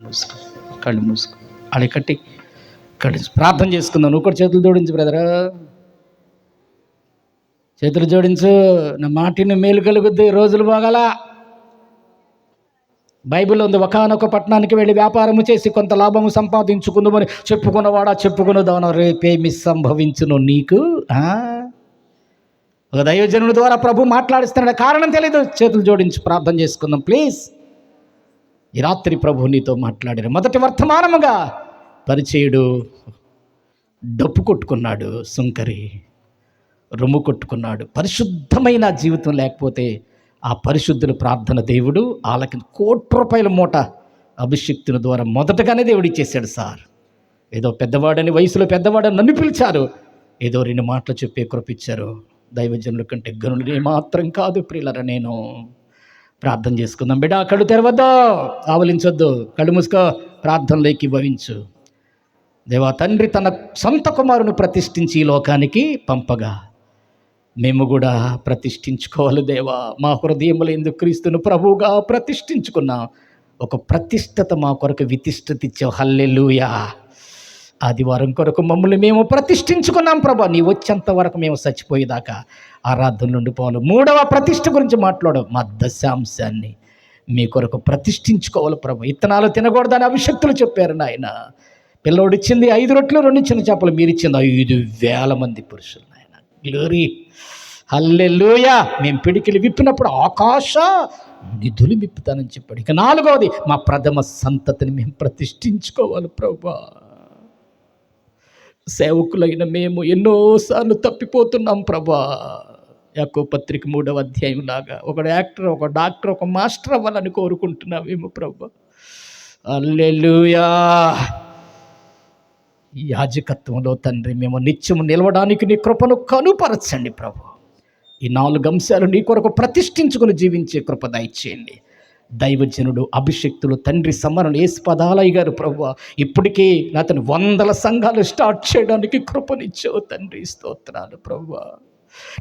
మూసుకో. కళ్ళు మూసుకో. అడికట్టి కళ్ళు ప్రార్థన చేసుకుందాం. నువ్వు కూడా చేతులు జోడించు బ్రదర్ చేతులు జోడించు. నా మాటిని మేలు కలుగుద్ది. రోజులు బాగాల. బైబిల్ ఉంది ఒకనొక పట్టణానికి వెళ్ళి వ్యాపారము చేసి కొంత లాభము సంపాదించుకుందామని చెప్పుకున్నవాడా చెప్పుకున్నదాన రేపేమి సంభవించును నీకు? ఒక దైవజనుడి ద్వారా ప్రభు మాట్లాడిస్తున్నాడు. కారణం తెలీదు. చేతులు జోడించి ప్రార్థన చేసుకుందాం ప్లీజ్ ఈ రాత్రి ప్రభు నీతో మాట్లాడారు. మొదటి వర్తమానముగా పరిచయుడు డప్పు కొట్టుకున్నాడు సుంకరి రొమ్ము కొట్టుకున్నాడు. పరిశుద్ధమైన జీవితం లేకపోతే ఆ పరిశుద్ధుల ప్రార్థన దేవుడు వాళ్ళకి కోటి రూపాయల మూట అభిషక్తుల ద్వారా మొదటగానే దేవుడు ఇచ్చేసాడు సార్. ఏదో పెద్దవాడని వయసులో పెద్దవాడని నన్ను పిలిచారు. ఏదో రెండు మాటలు చెప్పే కృపించారు దైవజనుల కంటే గనులు ఏమాత్రం కాదు ప్రియులరా నేను. ప్రార్థన చేసుకుందాం. బిడ్డ కళ్ళు తెరవద్దు. ఆవలించొద్దు. కళ్ళు మూసుకో. ప్రార్థనలోకి భవించు దేవా తండ్రి తన సొంత కుమారుని ప్రతిష్ఠించి ఈ లోకానికి పంపగా. మేము కూడా ప్రతిష్ఠించుకోవాలి దేవా. మా హృదయములు ఎందుకు క్రీస్తును ప్రభువుగా ప్రతిష్ఠించుకున్నాం? ఒక ప్రతిష్టత మా కొరకు వితిష్టత ఇచ్చావు. హల్లెలూయా. ఆదివారం కొరకు మమ్మల్ని మేము ప్రతిష్ఠించుకున్నాం ప్రభా. నీ వచ్చేంత వరకు మేము చచ్చిపోయేదాకా ఆరాధన నుండి పోవాలి. మూడవ ప్రతిష్ఠ గురించి మాట్లాడు. మా దశాంశాన్ని మీ కొరకు ప్రతిష్ఠించుకోవాలి ప్రభు. ఇత్తనాలు తినకూడదని అభిషక్తులు చెప్పారు నాయన. పిల్లోడు ఇచ్చింది ఐదు రొట్లు రెండు చిన్న చేపలు. మీరు ఇచ్చింది ఐదు వేల మంది పురుషులు నాయన. గ్లోరీ హల్లెలూయా మేము పిడికిలు విప్పినప్పుడు ఆకాశ నిధులు విప్పుతానని చెప్పాడు. ఇక నాలుగవది మా ప్రథమ సంతతిని మేము ప్రతిష్ఠించుకోవాలి ప్రభా. సేవకులైన మేము ఎన్నోసార్లు తప్పిపోతున్నాం ప్రభా. యాకో పత్రిక మూడవ అధ్యాయం లాగా. ఒక యాక్టర్ ఒక డాక్టర్ ఒక మాస్టర్ అవ్వాలని కోరుకుంటున్నామేమో ప్రభా. అల్లెలుయా ఈ యాజకత్వంలో తండ్రి మేము నిత్యము నిలవడానికి నీ కృపను కనుపరచండి ప్రభు. ఈ నాలుగు అంశాలు నీ కొరకు ప్రతిష్ఠించుకుని జీవించే కృప దయచేయండి. దైవజనుడు అభిషక్తులు తండ్రి సమరణ ఏసు పదాలయ్య గారు ప్రభు ఇప్పటికే అతను వందల సంఘాలు స్టార్ట్ చేయడానికి కృపనిచ్చావు తండ్రి స్తోత్రాలు ప్రభు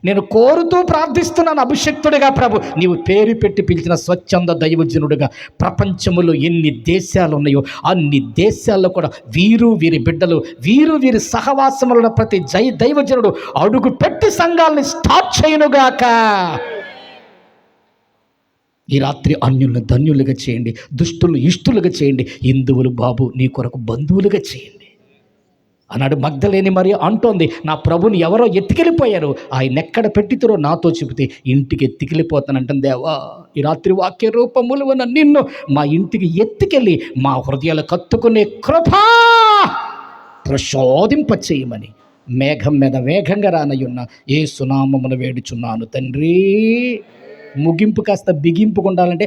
నేను కోరుతూ ప్రార్థిస్తున్నాను అభిషక్తుడిగా ప్రభు నీవు పేరు పెట్టి పిలిచిన స్వచ్ఛంద దైవజనుడిగా ప్రపంచంలో ఎన్ని దేశాలు ఉన్నాయో అన్ని దేశాల్లో కూడా వీరు వీరి బిడ్డలు వీరు వీరి సహవాసములను ప్రతి జై దైవజనుడు అడుగు పెట్టి సంఘాలని స్టార్ట్ చేయనుగాక. ఈ రాత్రి అన్యులను ధన్యులుగా చేయండి దుష్టులు ఇష్టులుగా చేయండి హిందువులు బాబు నీ కొరకు బంధువులుగా చేయండి. అన్నాడు మగ్ధలేని మరి అంటోంది నా ప్రభుని ఎవరో ఎత్తుకెళ్ళిపోయారు ఆయన ఎక్కడ పెట్టితురో నాతో చెబితే ఇంటికి ఎత్తికెళ్ళిపోతానంటుంది దేవా. ఈ రాత్రి వాక్య రూపములు ఉన్న నిన్ను మా ఇంటికి ఎత్తుకెళ్ళి మా హృదయాలు కత్తుకునే కృపా ప్రశోధింపచేయమని మేఘం మీద వేగంగా రానయ్యున్న ఏ సునామమును వేడుచున్నాను తండ్రి. ముగింపు కాస్త బిగింపుకు ఉండాలంటే